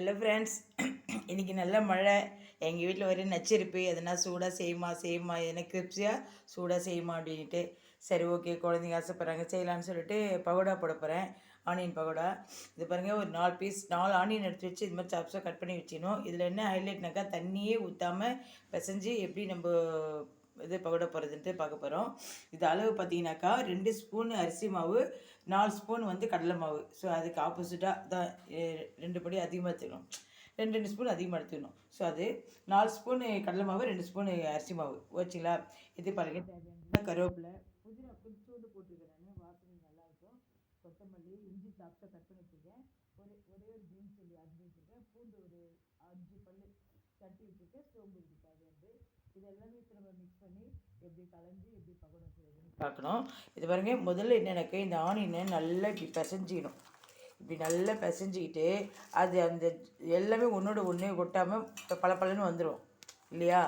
Hello friends இன்றைக்கி நல்ல மழை. எங்கள் வீட்டில் ஒரே நச்சரிப்பு. எதனா சூடாக செய்யுமா செய்யுமா எதனா கிரிப்ஸியாக சூடாக செய்யுமா அப்படின்ட்டு சரி ஓகே குழந்தைங்க ஆசைப்பட்றாங்க செய்யலான்னு சொல்லிட்டு பகோடா போட போகிறேன் ஆனியன் பகோடா. இது பாருங்கள் ஒரு நாலு பீஸ் நாலு ஆனியன் எடுத்து வச்சு இது மாதிரி சாப்ஸாக கட் பண்ணி வச்சிடணும். இதில் என்ன ஹைலைட்னாக்கா தண்ணியே ஊற்றாமல் பிசைஞ்சு எப்படி நம்ம இது பகோடா போகிறதுன்ட்டு பார்க்க போகிறோம் இது அளவு பார்த்தீங்கன்னாக்கா ரெண்டு ஸ்பூன் அரிசி மாவு நாலு ஸ்பூன் வந்து கடலை மாவு. ஸோ அதுக்கு ஆப்போசிட்டாக தான் ரெண்டு படி அதிகமாக எடுத்துக்கணும். ரெண்டு ரெண்டு ஸ்பூன் அதிகமாக எடுத்துக்கணும். ஸோ அது நாலு ஸ்பூன் கடலை மாவு ரெண்டு ஸ்பூன் அரிசி மாவு. ஓகேங்களா? இது பழக தேவையான கருவேப்பிலை புதினா கொஞ்சோண்டு போட்டுருக்கிறேன் வாசனை நல்லாயிருக்கும் கொத்தமல்லி இஞ்சி சாப்பிட்டா கட் பண்ணி வச்சுருக்கேன். ஒரு ஒரே ஒரு ஜீன்ஸ் சொல்லி அஞ்சு வச்சுருக்கேன். பூண்டு ஒரு அஞ்சு பல் தட்டி வச்சுருக்கேன். சோம்பு இது வந்து இது எல்லாமே மிக்ஸ் பண்ணி எப்படி கலந்து எப்படி பார்க்கணும். இது பாருங்க முதல்ல என்னென்னக்கு இந்த ஆனியனை நல்லா இப்படி பிசைஞ்சிக்கணும். இப்படி நல்லா பிசைஞ்சிக்கிட்டு அது அந்த எல்லாமே ஒன்றோட ஒன்று ஒட்டாமல் பல பலன்னு வந்துடும் இல்லையா?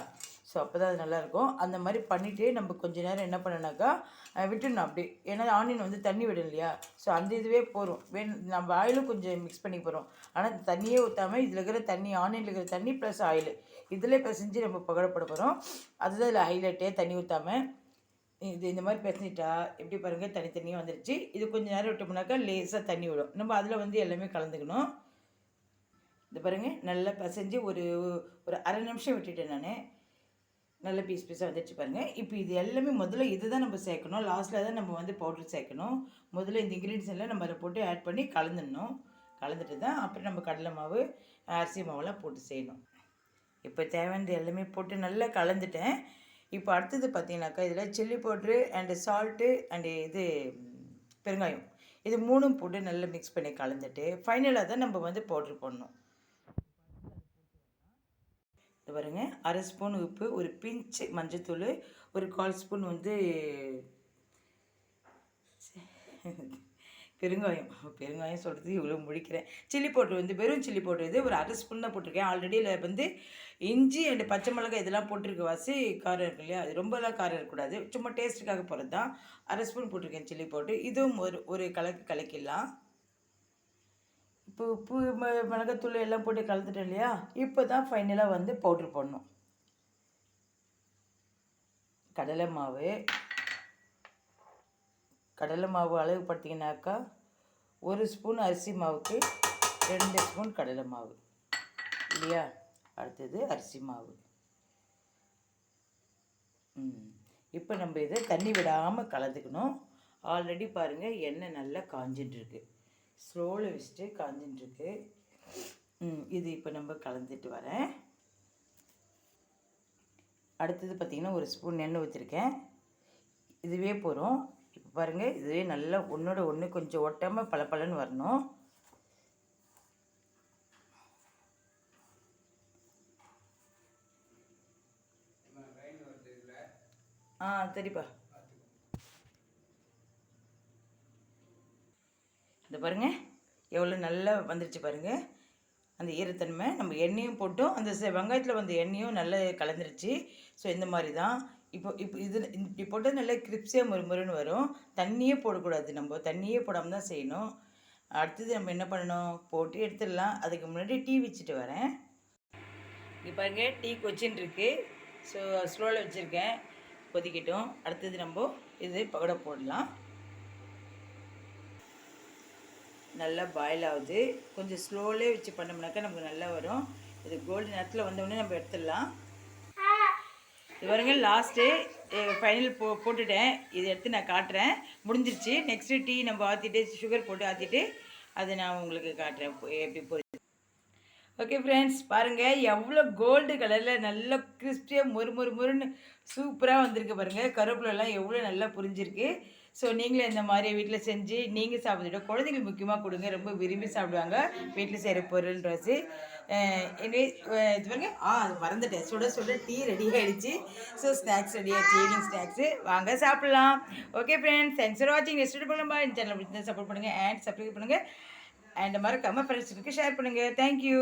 ஸோ அப்போ தான் அது நல்லாயிருக்கும். அந்த மாதிரி பண்ணிகிட்டே நம்ம கொஞ்ச நேரம் என்ன பண்ணனாக்கா விட்டுடணும் அப்படி. ஏன்னா ஆனியன் வந்து தண்ணி விடும் இல்லையா? ஸோ அந்த இதுவே போதும். வேணும் நம்ம ஆயிலும் கொஞ்சம் மிக்ஸ் பண்ணி போகிறோம் ஆனால் தண்ணியே ஊற்றாமல் இதில் இருக்கிற தண்ணி ஆனியனில் இருக்கிற தண்ணி ப்ளஸ் ஆயில் இதில் பிசைஞ்சு நம்ம பகடப்பட போகிறோம் அதுதான் இதில் ஹைலைட்டே தண்ணி ஊற்றாமல் இது இந்த மாதிரி பிசைஞ்சிட்டா எப்படி பாருங்கள் தனித்தனியாக வந்துடுச்சு இது கொஞ்ச நேரம் விட்டோம்னாக்கா லேசாக தண்ணி விடும். நம்ம அதில் வந்து எல்லாமே கலந்துக்கணும். இது பாருங்கள் நல்லா பிசைஞ்சு ஒரு ஒரு அரை நிமிஷம் விட்டுட்டேன் நான். நல்ல பீஸ் பீஸாக வந்துச்சு பாருங்கள் இப்போ இது எல்லாமே முதல்ல இது தான் நம்ம சேர்க்கணும். லாஸ்ட்டில் தான் நம்ம வந்து பவுடர் சேர்க்கணும். முதல்ல இந்த இன்க்ரீடியன்ஸ் எல்லாம் நம்ம அதை போட்டு ஆட் பண்ணி கலந்துடணும். கலந்துட்டு தான் அப்புறம் நம்ம கடலை மாவு அரிசி மாவெல்லாம் போட்டு செய்யணும். இப்போ தேவையானது எல்லாமே போட்டு நல்லா கலந்துட்டேன். இப்போ அடுத்தது பார்த்தீங்கன்னாக்கா இதில் chilli powder and salt and இது பெருங்காயம். இது மூணும் போட்டு நல்லா மிக்ஸ் பண்ணி கலந்துட்டு ஃபைனலாக தான் நம்ம வந்து பவுட்ரு போடணும். இது பாருங்க. அரை ஸ்பூன் உப்பு ஒரு பிஞ்சு மஞ்சத்தூள் ஒரு கால் ஸ்பூன் வந்து பெருங்காயம். பெருங்காயம் சொல்கிறது இவ்வளோ முடிக்கிறேன். சில்லி பவுட்ரு வந்து வெறும் சில்லி பவுட்ரு இது. ஒரு அரை ஸ்பூன் தான் போட்டிருக்கேன். ஆல்ரெடி இதில் வந்து இஞ்சி அண்ட் பச்சை மிளகாய் இதெல்லாம் போட்டிருக்க வாசி காரம் இருக்கு இல்லையா? அது ரொம்பலாம் காரம் இருக்கக்கூடாது. சும்மா டேஸ்ட்டுக்காக போகிறது தான் அரை ஸ்பூன் போட்டிருக்கேன் சில்லி பவுட்ரு. இதுவும் ஒரு ஒரு கலக்கு கலக்கிடலாம். இப்போ உப்பு ம- மிளகாத்தூள் எல்லாம் போட்டு கலந்துட்டேன் இல்லையா? இப்போ தான் ஃபைனலாக வந்து பவுட்ரு போடணும். கடலை மாவு. கடலை மாவு அளவு பார்த்தீங்கன்னாக்கா ஒரு ஸ்பூன் அரிசி மாவுக்கு ரெண்டு ஸ்பூன் கடலை மாவு. இல்லையா? அடுத்தது அரிசி மாவு. இப்போ நம்ம இதை தண்ணி விடாமல் கலந்துக்கணும். ஆல்ரெடி பாருங்கள் எண்ணெய் நல்லா காஞ்சிட்டுருக்கு ஸ்லோவில் வச்சுட்டு காஞ்சின்ட்டுருக்கு இது இப்போ நம்ம கலந்துட்டு வரேன். அடுத்தது பார்த்திங்கன்னா ஒரு ஸ்பூன் எண்ணெய் ஊற்றிருக்கேன் இதுவே போகிறோம் இப்போ பாருங்கள் இதுவே நல்லா ஒன்றோட ஒன்று கொஞ்சம் ஒட்டாமல் பளபளன்னு வரணும். ஆ சரிப்பா. இந்த பாருங்கள் எவ்வளோ நல்லா வந்துருச்சு பாருங்கள் அந்த ஈரத்தன்மை நம்ம எண்ணெயும் போட்டோம். அந்த வெங்காயத்தில் வந்த எண்ணெயும் நல்லா கலந்துருச்சு. ஸோ இந்த மாதிரி தான் இப்போ இப்போ இது இப்படி போட்டால் நல்லா கிரிப்ஸியாக முறுமுறுன்னு வரும். தண்ணியே போடக்கூடாது நம்ம. தண்ணியே போடாமல் தான் செய்யணும். அடுத்தது நம்ம என்ன பண்ணணும்? போட்டு எடுத்துடலாம். அதுக்கு முன்னாடி டீ வச்சுட்டு வரேன். இங்கே பாருங்க டீ கொச்சின்னு ஸோ ஸ்லோவில் வச்சுருக்கேன். கொதிக்கட்டும். அடுத்தது நம்ம இது பகடை போடலாம். நல்லா பாயில் ஆகுது. கொஞ்சம் ஸ்லோலே வச்சு பண்ணோம்னாக்கா நமக்கு நல்லா வரும். இது கோல்டு நேரத்தில் வந்தோடனே நம்ம எடுத்துடலாம். இது பாருங்க லாஸ்ட்டு ஃபைனல் போ போட்டுட்டேன். இதை எடுத்து நான் காட்டுறேன். முடிஞ்சிருச்சு. நெக்ஸ்ட்டு டீ நம்ம ஆற்றிட்டு சுகர் போட்டு ஆற்றிட்டு அதை நான் உங்களுக்கு காட்டுறேன். எப்படி ஓகே ஃப்ரெண்ட்ஸ் பாருங்கள் எவ்வளோ கோல்டு கலரில் நல்ல கிறிஸ்பியாக மொறு மொறு மொறுன்னு சூப்பராக வந்திருக்கு பாருங்கள் கருவேப்பிலெல்லாம் எவ்வளோ நல்லா புரிஞ்சிருக்கு. ஸோ நீங்களும் இந்த மாதிரி வீட்டில் செஞ்சு நீங்கள் சாப்பிட்டுட்டு குழந்தைங்களுக்கு முக்கியமாக கொடுங்க. ரொம்ப விரும்பி சாப்பிடுவாங்க வீட்டில் செய்கிற பொருள்ன்றது எனவே இது பாருங்க. ஆ அது மறந்துட்டேன். சுட சுட டீ ரெடி ஆகிடுச்சு ஸோ ஸ்நாக்ஸ் ரெடி ஆகிடுச்சு ஈவினிங் ஸ்நாக்ஸு வாங்க சாப்பிட்லாம். ஓகே ஃப்ரெண்ட்ஸ் தேங்க்ஸ் ஃபார் வாட்சிங் நெக்ஸ்ட் பண்ணலாம் இந்த சேனல் பிடிச்சிருந்தா சப்போர்ட் பண்ணுங்கள் அண்ட் சப்ஸ்கிரைப் பண்ணுங்கள் அண்ட் மறக்காமல் ஃப்ரெண்ட்ஸுக்கு ஷேர் பண்ணுங்கள் தேங்க்யூ